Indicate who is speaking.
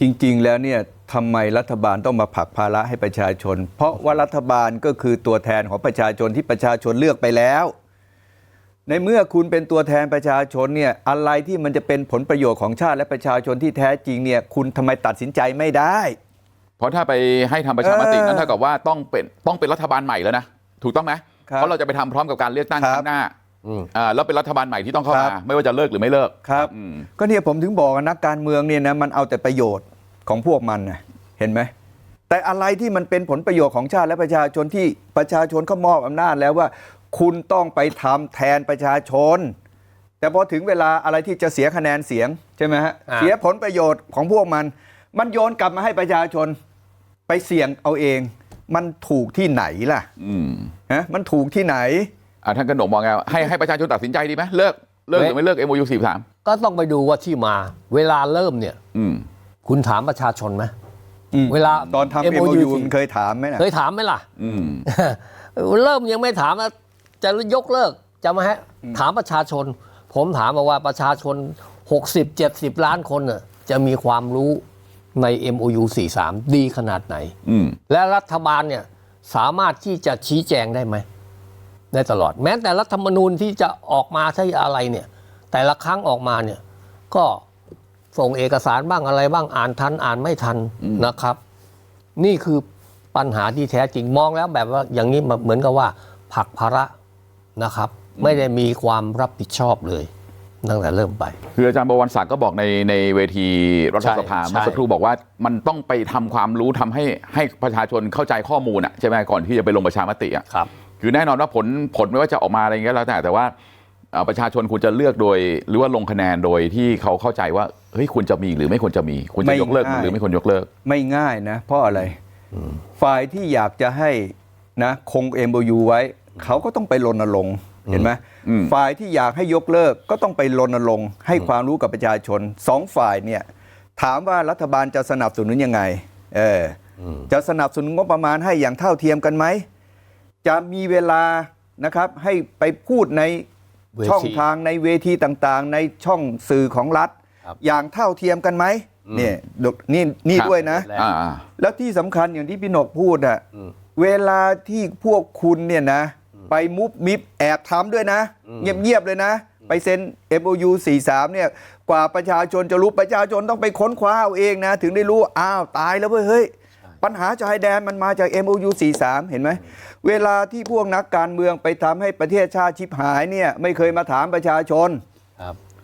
Speaker 1: จริง ๆ แล้วเนี่ยทำไมรัฐบาลต้องมาผลักภาระให้ประชาชน เพราะว่ารัฐบาลก็คือตัวแทนของประชาชนที่ประชาชนเลือกไปแล้ว ในเมื่อคุณเป็นตัวแทนประชาชนเนี่ยอะไรที่มันจะเป็นผลประโยชน์ของชาติและประชาชนที่แท้จริงเนี่ยคุณทำไมตัดสินใจไม่ได้
Speaker 2: เพราะถ้าไปให้ทำประชามติ
Speaker 1: เออ
Speaker 2: นั้นเท่ากับว่าต้องเป็นต้องเป็นรัฐบาลใหม่แล้วนะถูกต้องไหม
Speaker 1: ครับ
Speaker 2: เพราะเราจะไปทำพร้อมกับการเลือกตั้ง
Speaker 1: ครับ
Speaker 2: ข้างหน้า
Speaker 3: อืม
Speaker 2: อ่าแล้วเป็นรัฐบาลใหม่ที่ต้องเข้า
Speaker 1: ครั
Speaker 2: มา
Speaker 1: บ
Speaker 2: ไม่ว่าจะเลิกหรือไม่เลิก
Speaker 1: ครับ
Speaker 2: อืม
Speaker 1: ก็เนี่ยผมถึงบอกว่านักการเมืองเนี่ยนะมันเอาแต่ประโยชน์ ของพวกมันนะเห็นไหมแต่อะไรที่มันเป็นผลประโยชน์ของชาติและประชาชนที่ประชาชนเขามอบอำนาจแล้วว่า คุณต้องไปทำแทนประชาชน แต่พอถึงเวลาอะไรที่จะเสียคะแนนเสียงใช่ไหมฮะ
Speaker 3: อ่า
Speaker 1: เสียผลประโยชน์ของพวกมัน มันโยนกลับมาให้ประชาชนไปเสี่ยงเอาเอง มันถูกที่ไหนล่ะ
Speaker 2: อืม
Speaker 1: ฮะมันถูกที่ไหน
Speaker 2: อ่าท่านกนกมองไงให้ให้ประชาชนตัดสินใจดีไหมเลิกเลิกหรือไม่เลิก MOU 43
Speaker 3: ก็ต้องไปดูว่าที่มา เวลาเริ่มเนี่ย
Speaker 2: อืม
Speaker 3: คุณถามประชาชนไหม
Speaker 1: อืม
Speaker 3: เวลา
Speaker 1: ตอนทำ
Speaker 3: MOU
Speaker 1: MOU มันเคยถามไหมนะ
Speaker 3: เคยถามไหมล่ะ
Speaker 2: อืม
Speaker 3: เริ่มยังไม่ถามว่าจะยกเลิกจะมาให้ถามประชาชน ผมถามมาว่าประชาชน 60 70 ล้านคนน่ะจะมีความรู้ใน MOU 43 ดีขนาดไหน
Speaker 2: อืม
Speaker 3: และรัฐบาลเนี่ยสามารถที่จะชี้แจงได้ไหม ได้ตลอด แม้แต่รัฐธรรมนูญที่จะออกมาใช่อะไรเนี่ย แต่ละครั้งออกมาเนี่ย ก็ ส่งเอกสารบ้างอะไรบ้างอ่านทันอ่านไม่ทันนะครับ นี่คือปัญหาที่แท้จริงมองแล้วแบบว่าอย่างนี้เหมือนกับว่าผลักภาระนะครับ ไม่ได้มีความรับผิดชอบเลยตั้งแต่เริ่มไป
Speaker 2: คืออาจารย์บวรศักดิ์ก็บอกในในเวทีรัฐสภา
Speaker 3: ใช่
Speaker 2: เมื่อสักครู่บอกว่ามันต้องไปทำความรู้ทำให้ให้ประชาชนเข้าใจข้อมูลอะใช่ไหมก่อนที่จะไปลงประชามติอะ
Speaker 3: ครับ
Speaker 2: คือแน่นอนว่าผลผลไม่ว่าจะออกมาอะไรอย่างเงี้ยแล้วแต่แต่ว่าเอ่อประชาชนควรจะเลือกโดย หรือว่าลงคะแนนโดยที่เขาเข้าใจว่าเฮ้ยควรจะมีหรือไม่ควรจะมีควรจะยกเลิก
Speaker 1: ไม่ง่าย
Speaker 2: หรือไม่ควรยกเลิก
Speaker 1: ไม่ง่ายนะ เพราะอะไรฝ่ายที่อยากจะให้นะคง MOU ไว้ เขาก็ต้องไปรณรงค์เห็นไหม
Speaker 2: อืม
Speaker 1: ฝ่ายที่อยากให้ยกเลิกก็ต้องไปรณรงค์ให้ความรู้กับประชาชนสองฝ่ายเนี่ย ถามว่ารัฐบาลจะสนับสนุนยังไง เอออจะสนับสนุนงบประมาณให้อย่างเท่าเทียมกันไหมจะมีเวลานะครับให้ไปพูดใน
Speaker 3: เวที
Speaker 1: ช่องทางในเวทีต่างๆ ในช่องสื่อของรัฐ
Speaker 3: ครับ
Speaker 1: อย่างเท่าเทียมกันไหมเนี่ยนี่นี่
Speaker 2: ครับ
Speaker 1: ด้วยนะ
Speaker 2: อ่าอ่า
Speaker 1: แล้วที่สำคัญอย่างที่พี่หนกพูดอะ
Speaker 3: อืม
Speaker 1: เวลาที่พวกคุณเนี่ยนะ ไปมุบมิบแอบทำด้วยนะ เงียบๆเลยนะ ไปเซ็น MOU 43เนี่ยกว่าประชาชนจะรู้ประชาชนต้องไปค้นคว้าเอาเองนะ ถึงได้รู้อ้าวตายแล้วเว้ยเฮ้ยปัญหาชายแดนมันมาจาก MOU 43 เห็นไหม เวลาที่พวกนักการเมืองไปทำให้ประเทศชาติชิบหายเนี่ย ไม่เคยมาถามประชาชน
Speaker 3: ครับ